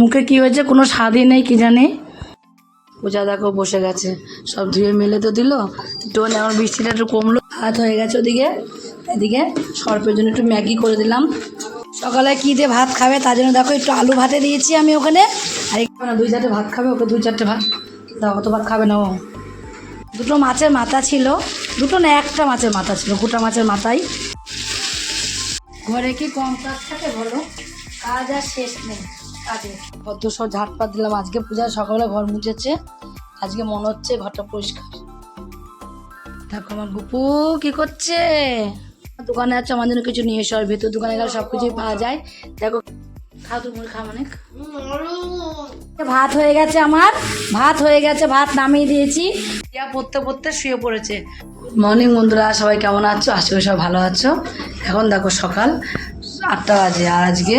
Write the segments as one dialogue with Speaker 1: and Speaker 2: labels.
Speaker 1: মুখে কি হয়েছে? কোনো স্বাদই নেই, কি জানি? পূজা দেখো, বসে গেছে। সব ধুয়ে মেলে তো দিল। একটু আমার বৃষ্টিটা একটু কমলো। হাত হয়ে গেছে ওদিকে। এদিকে সর্পের জন্য একটু ম্যাগি করে দিলাম। সকালে কী দিয়ে ভাত খাবে তার জন্য দেখো, একটু আলু ভাতে দিয়েছি আমি ওখানে। আর না, দুই চারটে ভাত খাবে, ওকে দুই চারটে ভাত। দাও অত ভাত খাবে না ও। দুটো মাছের মাথা ছিল। দুটো না, একটা মাছের মাথা ছিল। গোটা মাছের মাথাই। ঘরে কি কম কাজ থাকে বলো? কাজ আর শেষ নেই। কাজে ভদ্র সব ঝাটপাত দিলাম। আজকে পূজা সকালে ঘর মুছেছে। আজকে মনে হচ্ছে ঘরটা পরিষ্কার। দেখো আমার গুপু কি করছে? দোকানে আছে আমার জন্য কিছু নিয়ে এসো। আর ভেতর দোকানে গেলে সব কিছুই পাওয়া যায়। দেখো, খাও তুমি খা অনেক। ভাত হয়ে গেছে আমার। ভাত হয়ে গেছে, ভাত নামিয়ে দিয়েছি। ইয়া পড়তে পড়তে শুয়ে পড়েছে। মর্নিং বন্ধুরা, সবাই কেমন আছো? আশা সব ভালো আছো। এখন দেখো সকাল আটটা বাজে। আজকে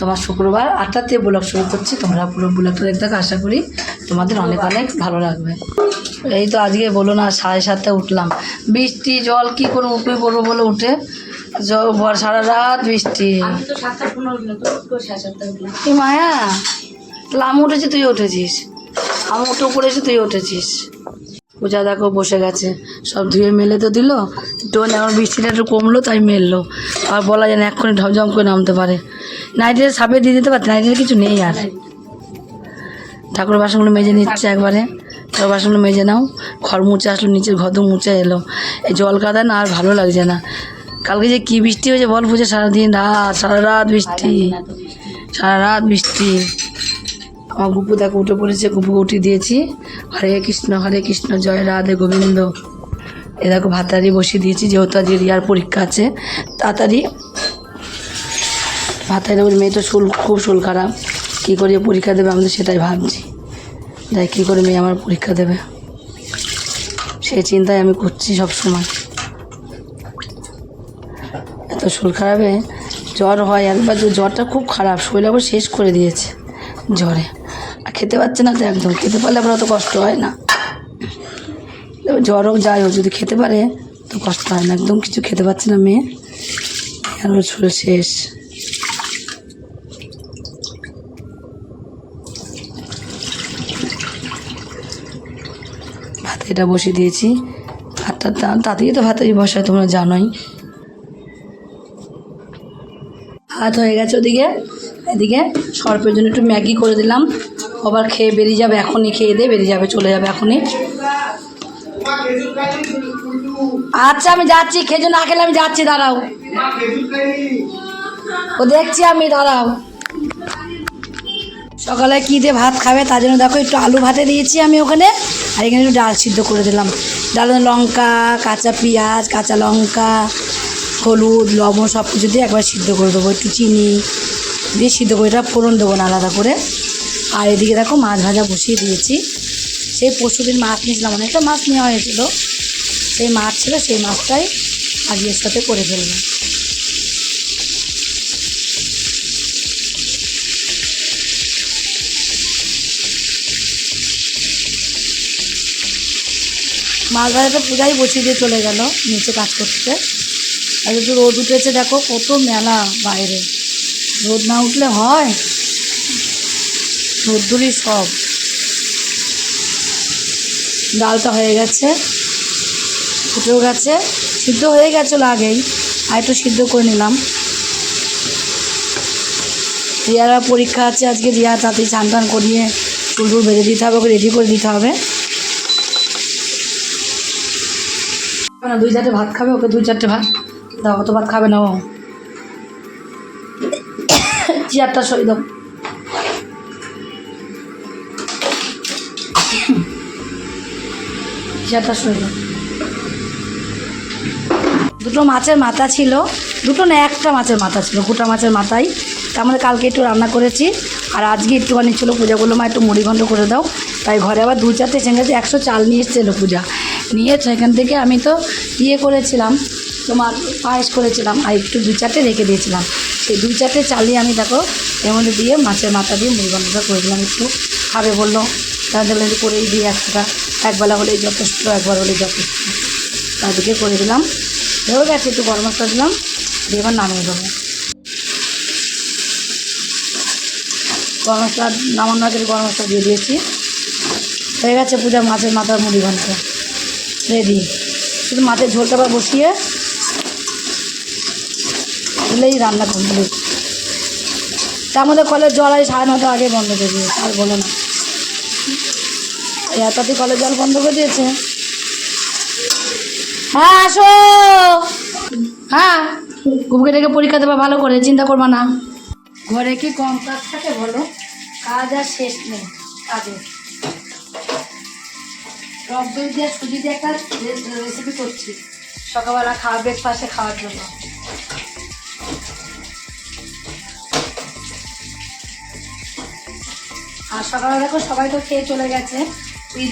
Speaker 1: তোমার শুক্রবার আটটাতে ব্লগ শুরু করছি। তোমরা পুরো ব্লগটা দেখতে আশা করি তোমাদের অনেক অনেক ভালো লাগবে। এই তো আজকে বলো না সাড়ে সাতটা উঠলাম। বৃষ্টি জল কি করে উঠবে পড়ব বলে উঠে? জল সারা রাত বৃষ্টি। কি মায়া লাম উঠেছি তুই উঠেছিস? আমি উঠে পড়েছি তুই উঠেছিস। পূজা দেখো বসে গেছে। সব ধুয়ে মেলে তো দিল। একটু আমার বৃষ্টিটা একটু কমলো, তাই মেললো। আর বলা যায় না, এক্ষুনি ঢমঝম করে নামতে পারে। নাইটের সাপে দিয়ে দিতে পারতে নাইটের কিছু নেই আর। ঠাকুর বাসনগুলো মেজে নিচ্ছে একবারে। ঠাকুর বাসনগুলো মেজে নাও। ঘর মুছে আসলো, নিচের ঘর তো মুছে এলো। এই জল কাদা না, আর ভালো লাগছে না। কালকে যে কী বৃষ্টি হয়েছে বল পুজো সারাদিন রাত, সারা রাত বৃষ্টি। সারা রাত বৃষ্টি। আমার গুপু দেখো, উঠে পড়েছে, গুপুকে উঠিয়ে দিয়েছি। হরে কৃষ্ণ হরে কৃষ্ণ, জয় রাধে গোবিন্দ। এ দেখো ভাতারি বসিয়ে দিয়েছি, যেহেতু আজকে রিয়ার পরীক্ষা আছে। তাড়াতাড়ি। ভাতারি বলি মেয়ে তো শুল খুব শুল খারাপ। কী করে পরীক্ষা দেবে আমি তো সেটাই ভাবছি। যাই কী করে মেয়ে আমার পরীক্ষা দেবে। সেই চিন্তায় আমি করছি সব সময় এত শরীর খারাপে জ্বর হয়, একবার জ্বরটা খুব খারাপ, শরীর আবার শেষ করে দিয়েছে জ্বরে। খেতে পারছে না তো একদম খেতে পারলে আবার অত কষ্ট হয় না। জ্বর হোক, যাই হোক, যদি খেতে পারে, তো কষ্ট হয় না, একদম কিছু খেতে পারছে না মেয়ে। আর শরীর শেষ। ভাতে এটা বসিয়ে দিয়েছি। ভাতটা তাতেই তো ভাতেই বসায়, তোমরা জানোই। ভাত হয়ে গেছে ওদিকে। এদিকে সর্পের জন্য একটু ম্যাগি করে দিলাম। আবার খেয়ে বেরিয়ে যাবে, এখনই খেয়ে দিয়ে বেরিয়ে যাবে, চলে যাবে এখনই। আচ্ছা আমি যাচ্ছি, খেজুর না খেলে আমি যাচ্ছি, দাঁড়াও। ও দেখছি আমি, দাঁড়াও। সকালে কী দিয়ে ভাত খাবে, তার জন্য দেখো, একটু আলু ভাতে দিয়েছি আমি ওখানে, আর এখানে একটু ডাল সিদ্ধ করে দিলাম। ডাল লঙ্কা, কাঁচা পেঁয়াজ, কাঁচা লঙ্কা, হলুদ, লবণ সব কিছু দিয়ে একবার সিদ্ধ করে দেবো, একটু চিনি দিয়ে সিদ্ধ করে, এটা ফোড়ন দেবো না আলাদা করে। আর এদিকে দেখো মাছ ভাজা বসিয়ে দিয়েছি। সেই পরশু দিন মাছ নিয়েছিলাম, অনেকটা মাছ নেওয়া হয়েছিল। সেই মাছ ছিল, সেই মাছটাই আজকের সাথে করে ফেলব মাছ ভাজাটা পূজাই বসিয়ে দিয়ে চলে গেল নিচে কাজ করতে। আর একটু রোদ উঠেছে, দেখো কত মেলা বাইরে। রোদ না উঠলে হয়? রোদ্দুরই সব। ডালটা হয়ে গেছে, ফুটেও গেছে, সিদ্ধ হয়ে গেছিল আগেই, আর একটু সিদ্ধ করে নিলাম। রিয়ারা পরীক্ষা আছে, আজকে রিয়া তাতে চান টান করিয়ে চুল টুল বেঁধে দিতে হবে, ওকে রেডি করে দিতে হবে। না, দুই চারটে ভাত খাবে, ওকে দুই চারটে ভাত দাও, অত ভাত খাবে না ও। চেয়ারটা সই দাও। সই দুটো মাছের মাথা ছিল, দুটো না একটা মাছের মাথা ছিল, গোটা মাছের মাথাই। তার মধ্যে কালকে একটু রান্না করেছি, আর আজকে একটুখানি ছিল পূজা। মা, একটু মুড়ি ঘন্ট করে দাও। তাই ঘরে আবার দু চারটে চেঙ্গাতে একশো চাল নিয়ে এসেছিল পূজা। নিয়ে সেখান থেকে আমি তো ইয়ে করেছিলাম, তোমার পায়েস করেছিলাম, আর একটু দু চারটে রেখে দিয়েছিলাম। সেই দু চারটে চালিয়ে আমি দেখো, এর মধ্যে দিয়ে মাছের মাথা দিয়ে মুড়ি ঘন্টটা করে দিলাম একটু। খাবে বলল তাদের করেই দিই একশোটা একবেলা হলেই যথেষ্ট, একবার হলেই যথেষ্ট। তাদেরকে করে দিলাম। হয়ে গেছে একটু গরম মশলা দিলাম, দিয়ে এবার নামিয়ে দেবো। গরম মশলা নামানো আগে গরম মশলা দিয়ে দিয়েছি। হয়ে গেছে পূজা মাছের মাথার মুড়ি ঘন্ট। রেডি। শুধু মাছের ঝোলটা আবার বসিয়ে দিলেই রান্না কমপ্লিট। তার মধ্যে কলের জল এই সাড়ে নটার আগে বন্ধ করে দিয়েছে, আর বলো না। এই এতটি কলের জল বন্ধ করে দিয়েছে। হ্যাঁ আসো। হ্যাঁ গুবকে ডেকে পরীক্ষা দেবা, ভালো করে, চিন্তা করবা না। ঘরে কি কম কাজ থাকে বলো? কাজ আর শেষ নেই কাজে টক দিয়ে সুজি দিয়ে একটা রেসিপি করছি। সকালবেলা খাওয়া ব্রেকফাস্টে খাওয়ার জন্য। আর সকালবেলা দেখো সবাই তো খেয়ে চলে গেছে।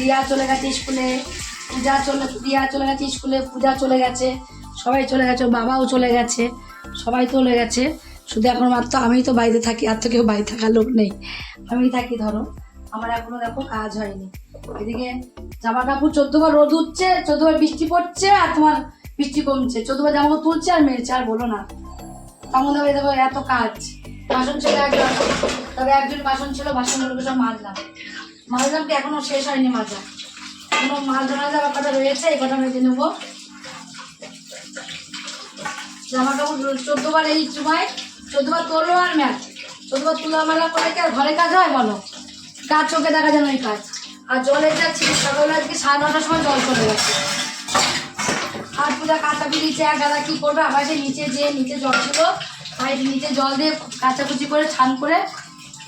Speaker 1: রিয়া চলে গেছে স্কুলে, পূজা চলে রিয়া চলে গেছে স্কুলে, পূজা চলে গেছে, সবাই চলে গেছে, বাবাও চলে গেছে, সবাই চলে গেছে। শুধু এখন মাত্র আমিই তো বাড়িতে থাকি, আর তো কেউ বাড়ি থাকার লোক নেই। আমি থাকি, ধরো, আমার এখনও দেখো কাজ হয়নি। এদিকে জামা কাপড় চোদ্দবার রোদ উঠছে, চোদ্দবার বৃষ্টি পড়ছে, আর তোমার বৃষ্টি কমছে। চোদ্দবার জামা কাপড় তুলছে আর মেলছে, আর বলো না। মধ্যে আবার দেখো, এত কাজ। বাসন ছিল একজন, তবে একজন বাসন ছিল, বাসনগুলোকে সব মাজলাম। মাজলাম কি এখনও শেষ হয়নি মাজা কোনো মাছ ধরা যাওয়ার কথা রয়েছে? এই কথা মেজে নেব। জামা কাপড় চোদ্দবার এই সময় চোদ্দবার তোলো আর ম্যাচ। চোদ্দবার তোলা মেলা করে কি আর ঘরে কাজ হয় বলো? কাজ চোখে দেখা যায় ওই কাজ? আর জলে যাচ্ছি সকালে আজকে সাড়ে নটার সময় জল চলে গেছে। আর পূজা কাঁচা দিয়েছে এক গাদা কি করবে? আবার সে নিচে যে নিচে জল ছিল, তাই নিচে জল দিয়ে কাচাকুচি করে, ছান করে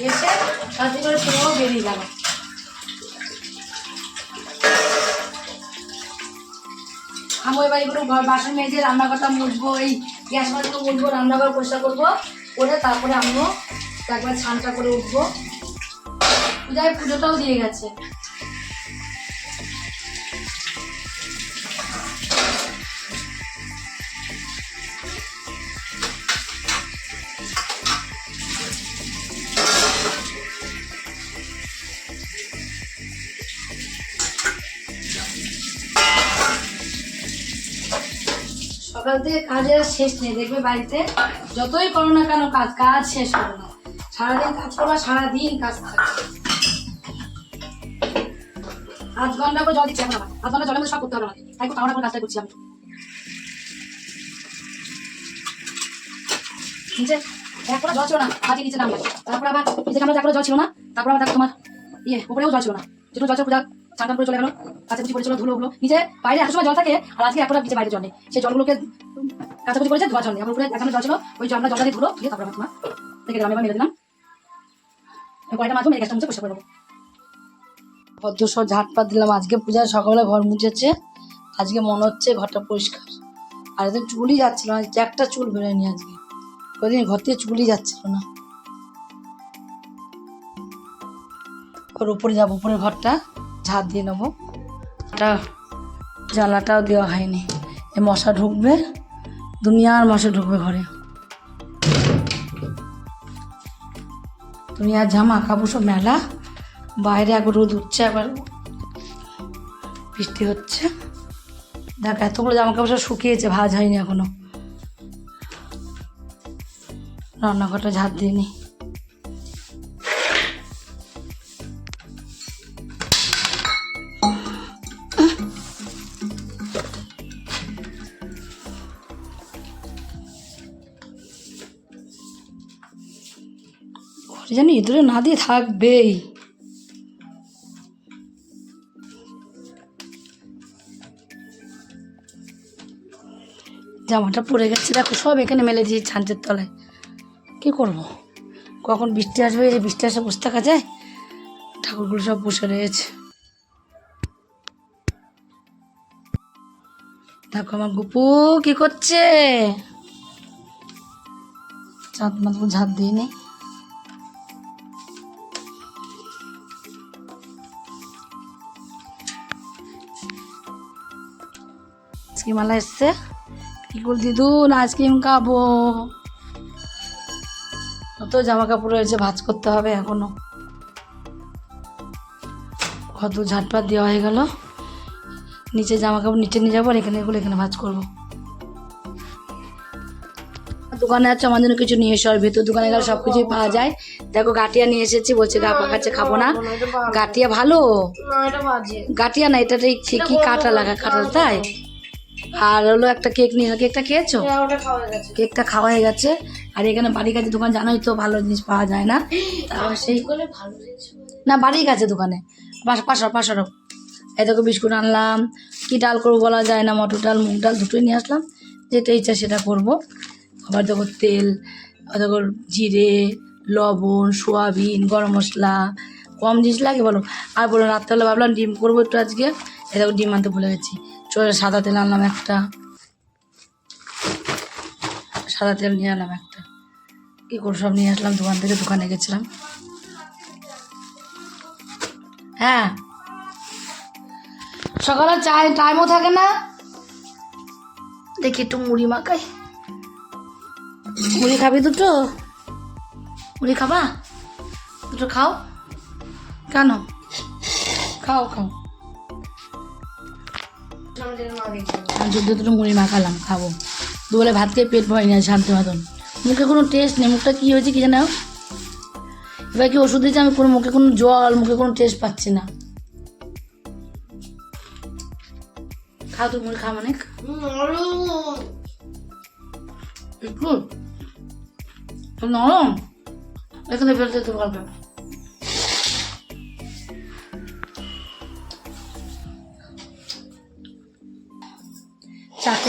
Speaker 1: এসে তাতে করে সেও বেরিয়ে গেল। আমি এবার এগুলো ঘর বাসন মেজে রান্নাঘরটা মুছবো, এই গ্যাস মাছগুলো মুছবো, রান্নাঘর পরিষ্কার করব, করে তারপরে আমিও একবার ছানটা করে উঠবো। পূজায় পুজোটাও দিয়ে গেছে। সকাল থেকে কাজের শেষ নেই, দেখবে বাড়িতে যতই করো না কেন কাজ কাজ শেষ হবে না। সারাদিন কাজ করবা, সারাদিন কাজ থাকবে আধ ঘণ্টা করে জল দিচ্ছি এখন আধ ঘণ্টা জলের মধ্যে সব করতে হবে আমাকে। তাই কামড়া করে কাজটা করছি আমি। নিচে একবার জল ছিল না আজকে নিচে নামলাম তারপর আবার, নিচে নামলাম একবার জল ছিল না? তারপর আবার তোমার ইয়ে উপরেও জল ছিল না। যেটু জল ছিল পূজা চান করে চলে গেলো কাছাকুচি করে চলো ধুলো ওগুলো নিচে বাইরে এত সময় জল থাকে, আর আজকে একটা নিচে বাইরে জল নেই। সেই জলগুলোকে কাছাকুচি করেছে ধোয়া জল নেই। আমার উপরে এখানে জল ছিল, ওই জল আমরা জলটা দিয়ে ধুলো, দিয়ে তারপর আবার তোমার থেকে দিলাম এবার মেরে দিলাম। কয়টা মাধ্যমে গ্যাসটা মুছে পরিষ্কার করে দেবো। পদ্ম সব ঝাটপাত দিলাম। আজকে পূজার সকালে ঘর মুছেছে। আজকে মনে হচ্ছে ঘরটা পরিষ্কার। আর এত চুলই যাচ্ছিল না একটা চুল বেরোয়নি আজকে। ওইদিন ঘর থেকে চুলই যাচ্ছিল না। ওর উপরে যাব, উপরের ঘরটা। ঝাঁট দিয়ে নেব। এটা জানলাটাও দেওয়া হয়নি। এ মশা ঢুকবে, দুনিয়ার মশা ঢুকবে ঘরে। দুনিয়ার জামা কাপড় সব মেলা, বাইরে একবার রোদ উঠছে একবার বৃষ্টি হচ্ছে। দেখ, এতগুলো জামা কাপড় সব শুকিয়েছে, ভাজ হয়নি এখনও। রান্নাঘরটা ঝাঁট দিইনি। ঘরে যেন ইঁদুরে না দিয়ে থাকবেই। জামাটা পড়ে গেছে, দেখো, সব এখানে মেলে দিয়ে ছাঞ্চের তলায়। কী করব? কখন বৃষ্টি আসবে, এই বৃষ্টি আসে বসে থাকা যায়, ঠাকুরগুলো সব বসে রয়েছে। দেখো আমার গুপু কি করছে? চাঁদ মাত্র ঝাঁত দিয়ে নেই আলা এসছে। কি করে দিদুন আইসক্রিম খাব। কত জামা কাপড় রয়েছে ভাজ করতে হবে এখনও। কত ঝাটপাট দেওয়া হয়ে গেল। নিচে জামা কাপড় নিচে নিয়ে যাব আর এখানে এগুলো এখানে ভাজ করব। দোকানে আছে আমার জন্য কিছু নিয়ে এসো। আর ভেতর দোকানে গেলে সব কিছুই পাওয়া যায়। দেখো গাটিয়া নিয়ে এসেছি বলছে গা পাকাচ্ছে খাব না। গাটিয়া ভালো। গাটিয়া না এটা ঠিক কি কাটা লাগা কাটা তাই? আর হলো একটা কেক নিয়ে কেকটা খেয়েছো?
Speaker 2: হ্যাঁ
Speaker 1: কেকটা খাওয়া হয়ে গেছে। আর এখানে বাড়ির কাছে দোকান জানোই তো ভালো জিনিস পাওয়া যায় না। তারপর সেই না বাড়ির কাছে দোকানে। পাশ- পাশার পাশারও এই দেখো বিস্কুট আনলাম। কি ডাল করব বলা যায় না মটর ডাল মুগ ডাল দুটোই নিয়ে আসলাম। যেটা ইচ্ছা সেটা করব। আবার দেখো তেল দেখো জিরে লবণ সোয়াবিন গরম মশলা। কম জিনিস লাগে বলো। আর বলো রাত্রেবেলা ভাবলাম ডিম করব একটু আজকে। এই দেখো ডিম আনতে ভুলে গেছি। সাদা তেল আনলাম একটা। সাদা তেল নিয়ে আনলাম একটা। কী করে সব নিয়ে আসলাম? দোকান থেকে দোকানে গেছিলাম। হ্যাঁ। সকালে চায় টাইমও থাকে না। দেখি একটু মুড়ি মাখাই। মুড়ি খাবি দুটো? মুড়ি খাবা? দুটো খাও। কেন? খাও খাও। আমি যদি দুটো মুড়ি মাখালাম খাব। দুবেলা ভাত খেয়ে পেট ভয় না শান্তি মতন। মুখে কোনো টেস্ট নেই, মুখটা কী হয়েছে কি জানো এবার কি ওষুধ দিয়েছে, আমি কোনো মুখে কোনো জল, মুখে কোনো টেস্ট পাচ্ছি না। খাও তো মুড়ি খাও অনেক। একটু নরম। এখানে ফেলতে তো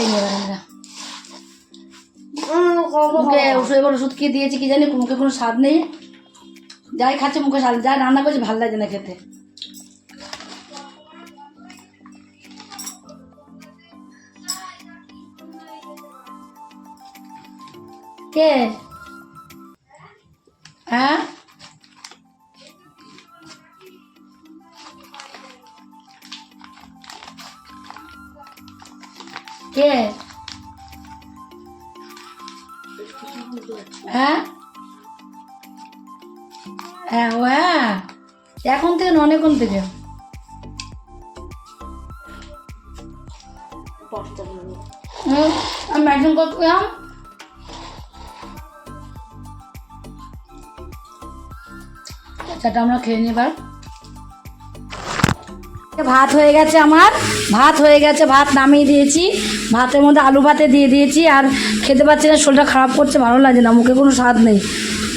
Speaker 1: আমরা। মুখে ওষুধ এবার ওষুধ খেয়ে দিয়েছি কি জানি মুখে কোনো স্বাদ নেই। যাই খাচ্ছে মুখে স্বাদ যা রান্না করছে ভালো লাগে না খেতে। কে? হ্যাঁ? থেকে হুম, আমি একজন কত সেটা আমরা খেয়ে নিই এবার। ভাত হয়ে গেছে আমার। ভাত হয়ে গেছে ভাত নামিয়ে দিয়েছি। ভাতের মধ্যে আলু ভাতে দিয়ে দিয়েছি। আর খেতে পাচ্ছি না শরীরটা খারাপ করছে ভালো লাগে না মুখে কোনো স্বাদ নেই।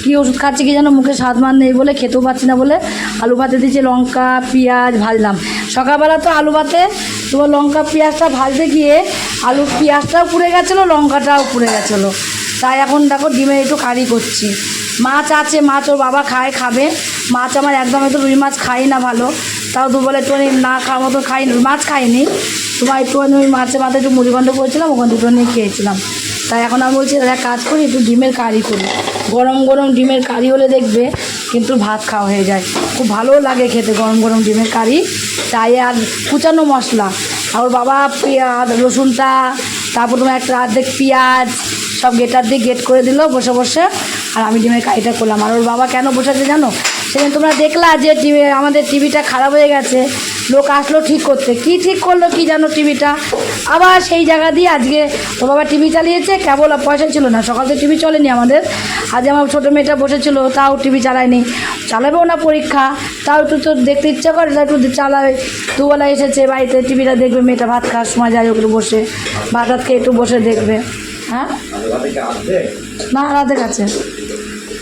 Speaker 1: কী ওষুধ খাচ্ছি কি যেন মুখে স্বাদ মান নেই বলে, খেতেও পাচ্ছি না বলে আলু ভাতে দিয়েছি লঙ্কা, পেঁয়াজ ভাজলাম। সকালবেলা তো আলু ভাতে, তোমার লঙ্কা, পেঁয়াজটা ভাজতে গিয়ে আলু পেঁয়াজটাও পুড়ে গেছিল, লঙ্কাটাও পুড়ে গেছিল। তাই এখন দেখো ডিমের একটু কারি করছি। মাছ আছে, মাছ ওর বাবা খায়, খাবে। মাছ আমার একদম একটু রুই মাছ খাই না ভালো। তাও দুবেলা একটু না খাওয়ার মতো খাই মাছ খাইনি। তোমার একটু ওই মাছের মাথায় একটু মুড়িগন্ধ করেছিলাম, ওখান দুটো নিয়ে খেয়েছিলাম। তাই এখন আমি বলছি, দাদা কাজ করি, একটু ডিমের কারি করি। গরম গরম ডিমের কারি হলে দেখবে কিন্তু ভাত খাওয়া হয়ে যায়। খুব ভালোও লাগে খেতে গরম গরম ডিমের কারি। তাই আর কুচানো মশলা। আর বাবা পেঁয়াজ রসুনটা তারপর তোমার একটা অর্ধেক পেঁয়াজ, সব গেটার দিয়ে গেট করে দিল, বসে বসে। আর আমি ডিমের কারিটা করলাম। আর ওর বাবা কেন বসেছে জানো? সেদিন তোমরা দেখলা যে টিভি, আমাদের টিভিটা খারাপ হয়ে গেছে। লোক আসলো ঠিক করতে। কি ঠিক করল কি জানো টিভিটা? আবার সেই জায়গা দিয়ে আজকে ওর বাবা টিভি চালিয়েছে কেবল পয়সা ছিল না। সকাল থেকে টিভি চলেনি আমাদের। আজ আমার ছোটো মেয়েটা বসেছিল তাও টিভি চালায়নি। চালাবেও না পরীক্ষা তাও একটু তো দেখতে ইচ্ছা করে তা একটু চালাবে দুবেলা এসেছে বাড়িতে টিভিটা দেখবে মেয়েটা ভাত খাওয়ার সময় যায় ওগুলো বসে। ভাত টাত খেয়ে একটু বসে দেখবে। হ্যাঁ? না রাতে কাছে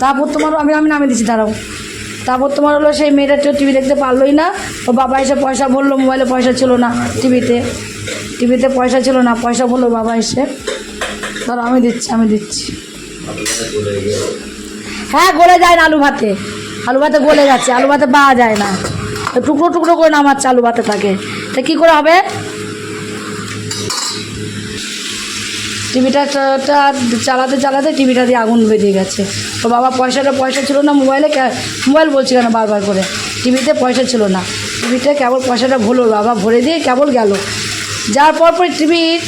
Speaker 1: তারপর তোমার আমি আমি নামিয়ে দিচ্ছি দাঁড়াও। তারপর তোমার হলো সেই মেয়েটা তো টিভি দেখতে পারলোই না। ও বাবা এসে পয়সা বলল মোবাইলে পয়সা ছিল না টিভিতে টিভিতে পয়সা ছিল না, পয়সা বলল বাবা এসে। ধরো, আমি দিচ্ছি আমি দিচ্ছি। হ্যাঁ গলে যায় না আলু ভাতে। আলু ভাতে গলে যাচ্ছে, আলু ভাতে পাওয়া যায় না। টুকরো টুকরো করে নামাচ্ছে আলু ভাতে থাকে তা কী করে হবে? টিভিটা চালাতে চালাতে টিভিটা দিয়ে আগুন বেরিয়ে গেছে। তো বাবা পয়সাটা, পয়সা ছিল না মোবাইলে মোবাইল বলছি কেন বারবার করে? টিভিতে পয়সা ছিল না। টিভিতে কেবল পয়সাটা ভরলো বাবা ভরে দিয়ে কেবল গেল। যার পর পর টিভির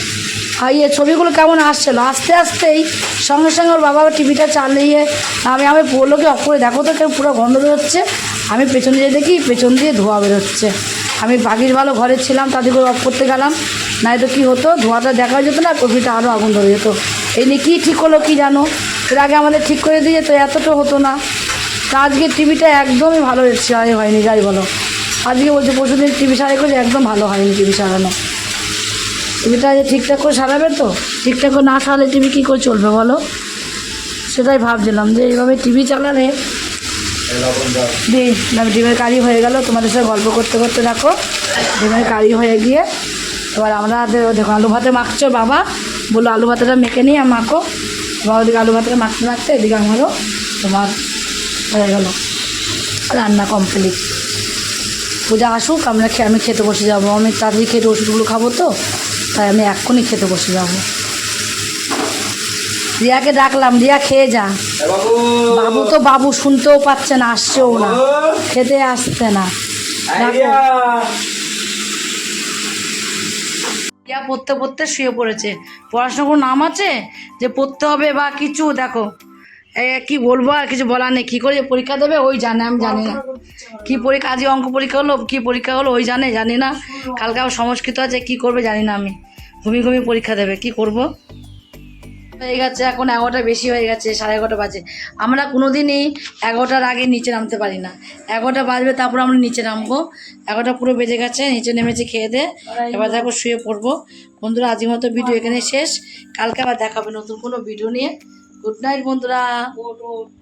Speaker 1: ইয়ে ছবিগুলো কেমন আসছিল? আস্তে আস্তেই সঙ্গে সঙ্গে ওর বাবা টিভিটা চালিয়ে, আমি আমি বলল, কি অফ করে দেখো তো কেউ পুরো গন্ধ বেরোচ্ছে। আমি পেছন দিয়ে দেখি, পেছন দিয়ে ধোয়া বেরোচ্ছে। আমি বাগির ভালো ঘরে ছিলাম তাদের করে অফ করতে গেলাম। নাই তো কী হতো? ধোঁয়াটা দেখা যেত না কপিটা আরও আগুন ধরে যেত। এই নিয়ে কী ঠিক হলো কী জানো? এর আগে আমাদের ঠিক করে দিয়ে তো এতটা হতো না। তা আজকে টিভিটা একদমই ভালো সারাই হয়নি, যাই বলো। আজকে বলছে পরশু দিন টিভি সারাই করে একদম ভালো হয়নি টিভি সারানো। টিভিটা যে ঠিকঠাক করে সারাবে তো? ঠিকঠাক করে না সারালে টিভি কী করে চলবে বলো? সেটাই ভাবছিলাম যে এইভাবে টিভি চালালে দিই ডিমের কারি হয়ে গেল। তোমাদের সাথে গল্প করতে করতে দেখো ডিমের কারি হয়ে গিয়ে এবার আমরা দেখো আলু ভাতে মাখছো বাবা। বলল আলু ভাতেটা মেখে আর মাখো। এবার ওদিকে আলু ভাতটা মাখতে মাখতে এদিকে আমারও তোমার হয়ে গেল। রান্না কমপ্লিট পূজা আসুক আমরা আমি খেতে বসে যাব। আমি তাড়াতাড়ি খেতে ওষুধগুলো খাব তো তাই আমি এক্ষুনি খেতে বসে যাব। রিয়াকে ডাকলাম রিয়া খেয়ে যা। বাবু! তো বাবু শুনতেও পাচ্ছে না আসছেও না। খেতে আসছে না। রিয়া পড়তে পড়তে শুয়ে পড়েছে। পড়াশোনা কোনো নাম আছে? যে পড়তে হবে বা কিছু, দেখো। কি বলব আর কিছু বলার নেই। কী করে পরীক্ষা দেবে, ওই জানে, আমি জানি না। কী পরীক্ষা, আজকে অঙ্ক পরীক্ষা হলো, কী পরীক্ষা হলো, ওই জানে, জানি না। কালকে আবার সংস্কৃত আছে, কি করবে জানি না আমি। ঘুমি ঘুমি পরীক্ষা দেবে, কি করব? হয়ে গেছে, এখন এগারোটা বেশি হয়ে গেছে, সাড়ে এগারোটা বাজে। আমরা কোনো দিনই এগারোটার আগে নিচে নামতে পারি না। এগারোটা বাজবে, তারপর আমরা নিচে নামবো। এগারোটা পুরো বেজে গেছে, নিচে নেমেছে, খেয়ে দে এবার দেখো শুয়ে পড়ব। বন্ধুরা, আজকের মতো ভিডিও এখানে শেষ। কালকে আবার দেখাবে নতুন কোনো ভিডিও নিয়ে। গুড নাইট বন্ধুরা।